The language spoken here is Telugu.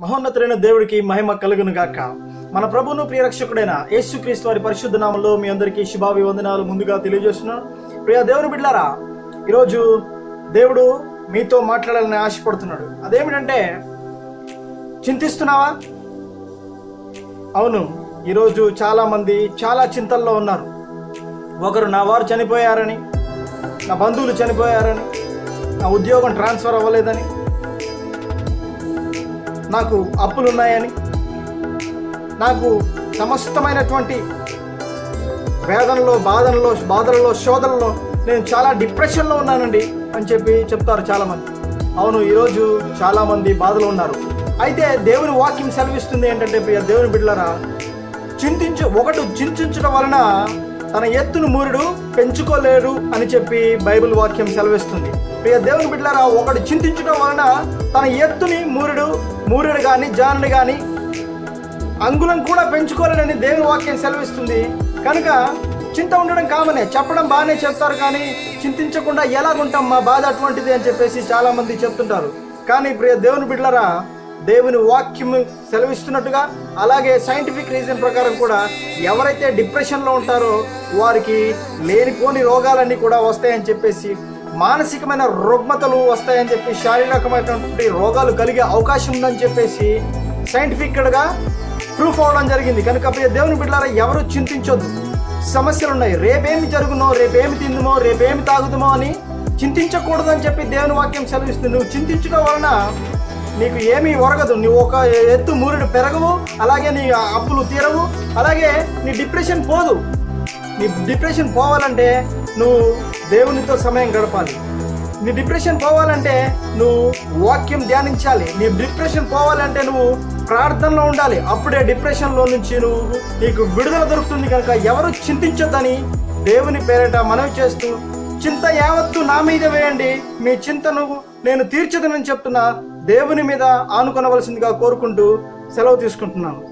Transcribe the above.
మహోన్నతుడైన దేవుడికి మహిమ కలుగును గాక. మన ప్రభును ప్రియరక్షకుడైన యేసుక్రీస్తు వారి పరిశుద్ధ నామంలో మీ అందరికీ శుభాభివందనాలు ముందుగా తెలియజేస్తున్నాను. ప్రియ దేవుని బిడ్డారా ఈరోజు దేవుడు మీతో మాట్లాడాలని ఆశపడుతున్నాడు. అదేమిటంటే చింతిస్తున్నావా? అవును ఈరోజు చాలామంది చాలా చింతల్లో ఉన్నారు. ఒకరు నా వారు చనిపోయారని నా బంధువులు చనిపోయారని నా ఉద్యోగం ట్రాన్స్ఫర్ అవ్వలేదని నాకు అప్పులున్నాయని నాకు సమస్తమైనటువంటి వేదనలో బాధనలో బాధలలో శోధనలో నేను చాలా డిప్రెషన్లో ఉన్నానండి అని చెప్పి చెప్తారు చాలామంది. అవును ఈరోజు చాలామంది బాధలు ఉన్నారు. అయితే దేవుని వాక్యం సెలవిస్తుంది ఏంటంటే ప్రియ దేవుని బిడ్డలరా చింతించు ఒకటి చింతించడం వలన తన ఎత్తును మూరుడు పెంచుకోలేడు అని చెప్పి బైబిల్ వాక్యం సెలవిస్తుంది. ప్రియ దేవుని బిడ్డలారా ఒకడు చింతించడం వలన తన ఎత్తుని మూరుడు మూరుడు కానీ జానుడు కానీ అంగుళం కూడా పెంచుకోలేనని దేవుని వాక్యం సెలవిస్తుంది. కనుక చింత ఉండడం కామనే చెప్పడం బాగానే చెప్తారు కానీ చింతించకుండా ఎలాగుంటాం మా బాధ అటువంటిది అని చెప్పేసి చాలామంది చెప్తుంటారు. కానీ ప్రియ దేవుని బిడ్డలరా దేవుని వాక్యం సెలవిస్తున్నట్టుగా అలాగే సైంటిఫిక్ రీజన్ ప్రకారం కూడా ఎవరైతే డిప్రెషన్లో ఉంటారో వారికి లేనిపోని రోగాలన్నీ కూడా వస్తాయని చెప్పేసి మానసికమైన రుగ్మతలు వస్తాయని చెప్పి శారీరకమైనటువంటి రోగాలు కలిగే అవకాశం ఉందని చెప్పేసి సైంటిఫిక్గా ప్రూఫ్ అవడం జరిగింది. కనుక దేవుని బిడ్డలారా ఎవరు చింతించొద్దు. సమస్యలు ఉన్నాయి. రేపేమి జరుగునో రేపేమి తిందుమో రేపేమి తాగుదుమో అని చింతించకూడదు అని చెప్పి దేవుని వాక్యం సెలవిస్తుంది. నువ్వు చింతించడం వలన నీకు ఏమీ ఒరగదు. నువ్వు ఒక ఎత్తు మూరుడు పెరగవు అలాగే నీ అప్పులు తీరవు అలాగే నీ డిప్రెషన్ పోదు. నీ డిప్రెషన్ పోవాలంటే నువ్వు దేవునితో సమయం గడపాలి. నీ డిప్రెషన్ పోవాలంటే నువ్వు వాక్యం ధ్యానించాలి. నీ డిప్రెషన్ పోవాలంటే నువ్వు ప్రార్థనలో ఉండాలి. అప్పుడే డిప్రెషన్లో నుంచి నువ్వు నీకు విడుదల దొరుకుతుంది కనుక ఎవరు చింతించొద్దని దేవుని పేరిట మనవి చేస్తూ చింత యావత్తు నా మీద వేయండి. మీ చింతను నేను తీర్చదనని చెప్తున్నా. దేవుని మీద ఆనుకొనవలసిందిగా కోరుకుంటూ సెలవు తీసుకుంటున్నాను.